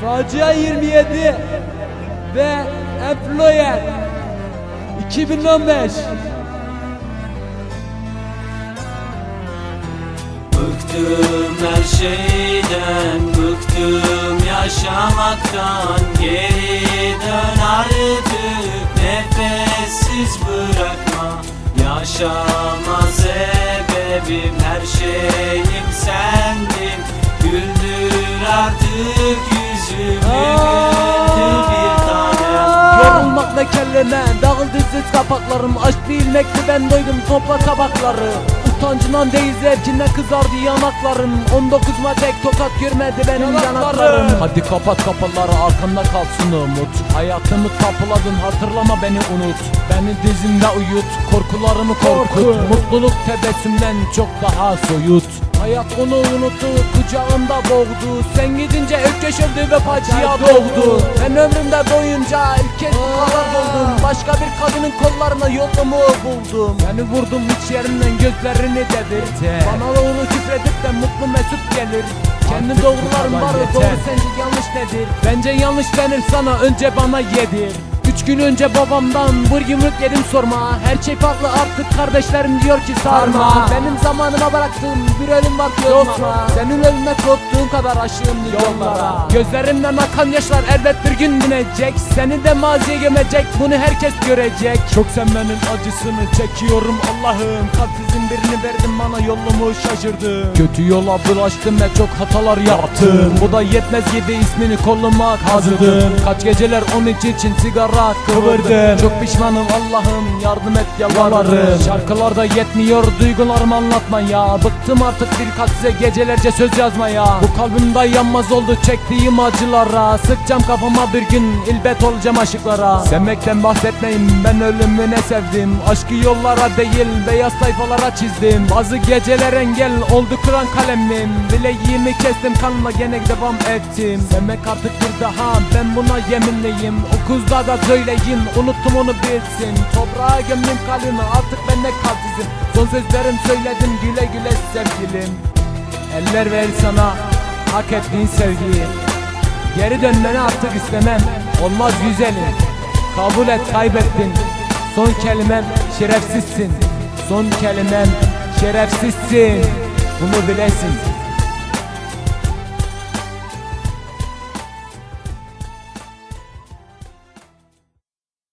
Facia 27 ve Employer 2015 Bıktım her şeyden Bıktım yaşamaktan. Geri dön artık Nefessiz bırakma. Yaşama sebebim Her şeyim sendin kelleme Dağıldı siz kapaklarım. Aşk bilmekti ben doydum topla tabakları. Utancından değil zevkinden kızardı yanaklarım. 19 tek tokat görmedi benim yanaklarım. Hadi kapat kapıları arkanda kalsın umut. Hayatımı tapuladın hatırlama beni unut. Beni dizinde uyut korkularımı korkut. Mutluluk tebessümden çok daha soyut Hayat onu unuttu kucağında boğdu. Sen gidince ökkeş öldü ve paçaya doğdu Ben ömrümde boyunca ilk kez bu kadar doldum Başka bir kadının kollarına yolumu buldum. Beni vurdum hiç yerinden gözlerini devirdi Bana doğru küfredip de mutlu mesut gelir. Kendi doğrularım var doğru sence yanlış nedir? Bence yanlış denir sana önce bana yedir Üç gün önce babamdan vur yumruk yedim sorma. Her şey farklı artık kardeşlerim diyor ki sarma. Benim zamanıma bıraktığım bir ölüm var ki Senin ölüme korktuğun kadar aşığım yollara. Gözlerimden akan yaşlar elbet bir gün dinecek. Seni de maziye gömecek bunu herkes görecek. Çok sevmenin acısını çekiyorum Allah'ım. Kalpsizin birini verdin bana yolumu şaşırdım. Kötü yola bulaştım ve çok hatalar yaptım. Bu da yetmez gibi ismini koluma kazıdım Kaç geceler onun için sigara kıvırdım Çok pişmanım Allah'ım yardım et yalvarırım. Şarkılarda yetmiyor duygularımı anlatmaya Bıktım artık birkaç size gecelerce söz yazmaya. Bu kalbimde yanmaz oldu çektiğim acılara. Sıkacağım kafama bir gün ilbet olacağım aşıklara. Sevmekten bahsetmeyin ben ölümü ne sevdim? Aşkı yollara değil beyaz sayfalara çizdim. Bazı geceler engel oldu kıran kalemim. Bileğimi kestim kanla gene devam ettim. Sevmek artık bir daha ben buna yeminliyim O kızda da söyleyin unuttum onu bilsin. Toprağa gömdüm kalbimi artık bende kalsizim Son sözlerim söyledim güle güle sevgilim. Eller ver sana hak ettiğin sevgiyi. Geri dönmeni artık istemem Olmaz güzelim. Kabul et kaybettin. Son kelimem şerefsizsin. Son kelimem şerefsizsin. Bunu bilesin